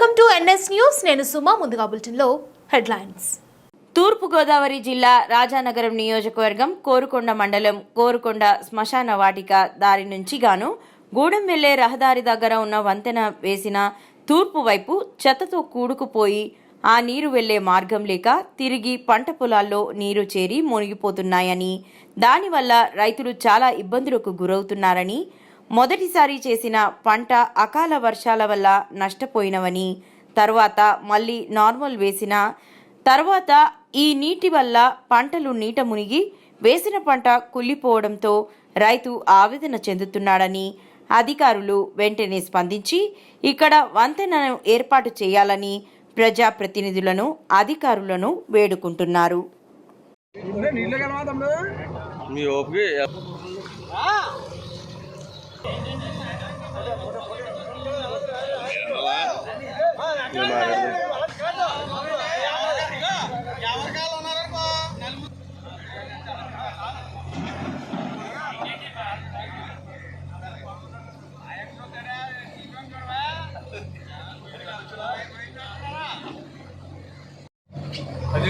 Welcome to NS news. నేను సుమా ముందుగా బులెటిన్లో హెడ్లైన్స్. తూర్పుగోదావరి జిల్లా రాజానగరం నియోజకవర్గం కోరుకొండ మండలం కోరుకొండ శ్మశాన వాటిక దారి నుంచి గాను గూడెం వెళ్ళే రహదారి దగ్గర ఉన్న వంతెన వేసిన తూర్పు వైపు చెత్తతో కూడుకుపోయి ఆ నీరు వెళ్ళే మార్గం లేక తిరిగి పంట పొలాల్లో నీరు చేరి మునిగిపోతున్నాయని దానివల్ల రైతులు చాలా ఇబ్బందులకు గురవుతున్నారని మొదటిసారి చేసిన పంట అకాల వర్షాల వల్ల నష్టపోయినవని తర్వాత మళ్ళీ నార్మల్ వేసిన తర్వాత ఈ నీటి వల్ల పంటలు నీట మునిగి వేసిన పంట కుళ్ళిపోవడంతో రైతు ఆవేదన చెందుతున్నాడని అధికారులు వెంటనే స్పందించి ఇక్కడ వంతెనను ఏర్పాటు చేయాలని ప్రజాప్రతినిధులను అధికారులను వేడుకుంటున్నారు.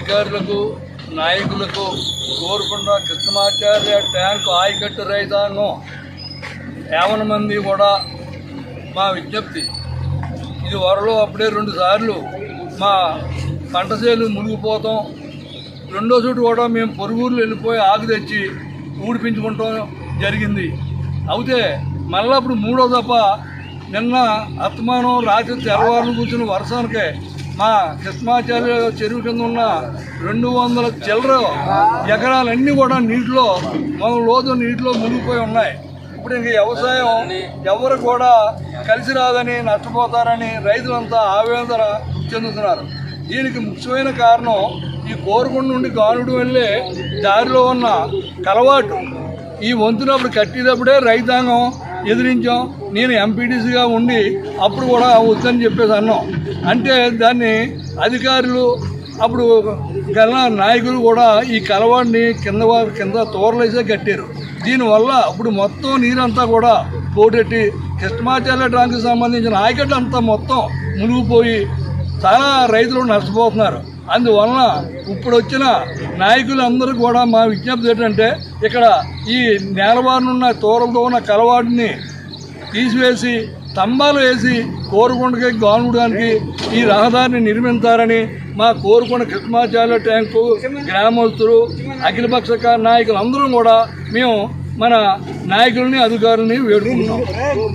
అధికారులకు నాయకులకు కోరుకుండా కృష్ణమాచార్య ట్యాంకు ఆయకట్టు రైతాంగం. యావన మంది కూడా మా విజ్ఞప్తి. ఇది వరలో అప్పుడే రెండు సార్లు మా పంట చేలు మునిగిపోతాం. రెండో చోటు కూడా మేము పొరుగురులు వెళ్ళిపోయి ఆకు తెచ్చి ఊడిపించుకుంటాం జరిగింది. అయితే మళ్ళీ అప్పుడు మూడో తప్ప నిన్న అత్మానం రాత్రి తెల్లవారులు కూర్చుని వర్షానికే మా కృష్ణాచార్య చెరువు కింద ఉన్న రెండు వందల చిల్లర ఎకరాలన్నీ కూడా నీటిలో మనం లోతు నీటిలో మునిగిపోయి ఉన్నాయి. ఇప్పుడు ఇంక వ్యవసాయం ఎవరు కూడా కలిసి రాదని నష్టపోతారని రైతులంతా ఆవేదన చెందుతున్నారు. దీనికి ముఖ్యమైన కారణం ఈ కోరుకుండ నుండి గానుడు వెళ్ళే దారిలో ఉన్న కలవాటు. ఈ వంతునప్పుడు కట్టేటప్పుడే రైతాంగం ఎదిరించాం. నేను ఎంపీటీసీగా ఉండి అప్పుడు కూడా వద్దని చెప్పేసి అన్నాం. అంటే దాన్ని అధికారులు అప్పుడు గల నాయకులు కూడా ఈ కలవాడిని కింద కింద తోరలేసే కట్టారు. దీనివల్ల ఇప్పుడు మొత్తం నీరంతా కూడా పోటెట్టి కృష్ణమాచార్య డ్యాంకి సంబంధించిన ఆయకట్టు అంతా మొత్తం మునిగిపోయి చాలా రైతులు నష్టపోతున్నారు. అందువలన ఇప్పుడు వచ్చిన నాయకులందరూ కూడా మా విజ్ఞప్తి ఏంటంటే ఇక్కడ ఈ నేలవారినున్న తోరలతో ఉన్న కలవాడిని తీసివేసి స్తంభాలు వేసి కోరుకొండకి గానుడానికి ఈ రహదారిని నిర్మించారని మా కోరుకొండ కృష్ణాచార్య ట్యాంకు గ్రామస్తులు అఖిలపక్ష నాయకులు కూడా మేము మన నాయకుల్ని అధికారుల్ని వేడుకుంటున్నాం.